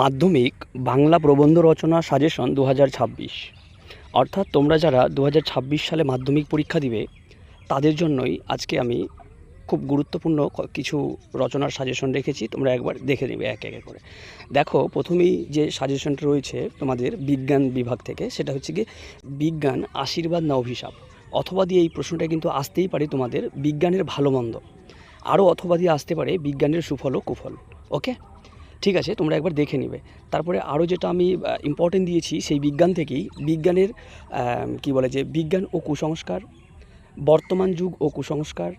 মাধ্যমিক বাংলা প্রবন্ধ রচনা সাজেশন দু হাজার ছাব্বিশ। অর্থাৎ তোমরা যারা দু হাজার ছাব্বিশ সালে মাধ্যমিক পরীক্ষা দিবে, তাদের জন্যই আজকে আমি খুব গুরুত্বপূর্ণ কিছু রচনার সাজেশন রেখেছি, তোমরা একবার দেখে নেবে এক এক করে। দেখো, প্রথমেই যে সাজেশনটা রয়েছে তোমাদের বিজ্ঞান বিভাগ থেকে, সেটা হচ্ছে কি বিজ্ঞান আশীর্বাদ না অভিশাপ? অথবা দিয়ে এই প্রশ্নটা কিন্তু আসতেই পারে তোমাদের বিজ্ঞানের ভালো মন্দ। আরও অথবা দিয়ে আসতে পারে বিজ্ঞানের সুফল ও কুফল। ওকে? ঠিক আছে, তোমরা একবার দেখে নিবে। তারপরে আরও যেটা আমি ইম্পর্টেন্ট দিয়েছি সেই বিজ্ঞান থেকেই, বিজ্ঞানের কি বলে যে বিজ্ঞান ও কুসংস্কার, বর্তমান যুগ ও কুসংস্কার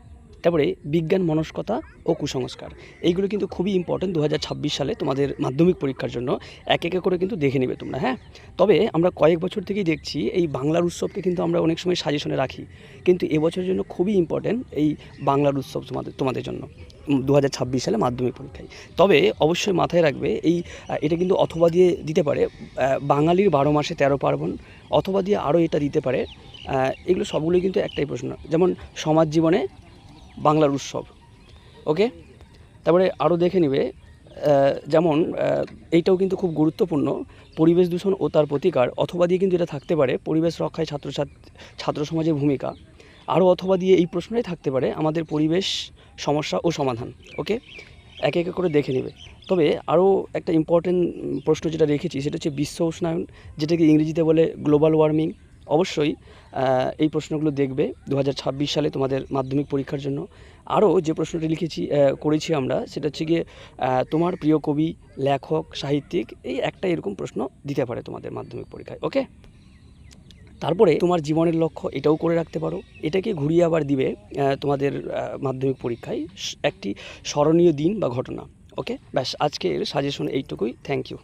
তারপরে বিজ্ঞান, মনস্কতা ও কুসংস্কার। এইগুলো কিন্তু খুবই ইম্পর্টেন্ট দু হাজার ছাব্বিশ সালে তোমাদের মাধ্যমিক পরীক্ষার জন্য এক একে করে কিন্তু দেখে নেবে তোমরা হ্যাঁ? তবে আমরা কয়েক বছর থেকেই দেখছি এই বাংলার উৎসবকে কিন্তু আমরা অনেক সময় সাজেশনে রাখি। কিন্তু এবছরের জন্য খুবই ইম্পর্টেন্ট এই বাংলার উৎসব তোমাদের তোমাদের জন্য দু হাজার ছাব্বিশ সালে মাধ্যমিক পরীক্ষায়। তবে অবশ্যই মাথায় রাখবে এই এটা কিন্তু অথবা দিয়ে দিতে পারে বাঙালির বারো মাসে তেরো পার্বণ, অথবা দিয়ে আরও এটা দিতে পারে এগুলো সবগুলোই কিন্তু একটাই প্রশ্ন। যেমন সমাজ জীবনে বাংলার উৎসব ওকে তারপরে আরও দেখে নেবে যেমন এইটাও কিন্তু খুব গুরুত্বপূর্ণ, পরিবেশ দূষণ ও তার প্রতিকার, অথবা দিয়ে কিন্তু এটা থাকতে পারে, পরিবেশ রক্ষায় ছাত্র ছাত্র সমাজের ভূমিকা, আরও অথবা দিয়ে এই প্রশ্নটাই থাকতে পারে, আমাদের পরিবেশ সমস্যা ও সমাধান ওকে একে একে করে দেখে নেবে। তবে আরও একটা ইম্পর্টেন্ট প্রশ্ন যেটা রেখেছি, সেটা হচ্ছে বিশ্ব উষ্ণায়ন, যেটাকে ইংরেজিতে বলে গ্লোবাল ওয়ার্মিং অবশ্যই এই প্রশ্নগুলো দেখবে। দু হাজার ছাব্বিশ সালে তোমাদের মাধ্যমিক পরীক্ষার জন্য আরও যে প্রশ্নটি লিখেছি করেছি আমরা, সেটা হচ্ছে গিয়ে তোমার প্রিয় কবি, লেখক, সাহিত্যিক, এই একটা এরকম প্রশ্ন দিতে পারে তোমাদের মাধ্যমিক পরীক্ষায়, ওকে? তারপরে তোমার জীবনের লক্ষ্য এটাও করে রাখতে পারো। এটাকে ঘুরিয়ে আবার দিবে তোমাদের মাধ্যমিক পরীক্ষায় একটি স্মরণীয় দিন বা ঘটনা, ওকে? ব্যাস, আজকের সাজেশন এইটুকুই। Thank you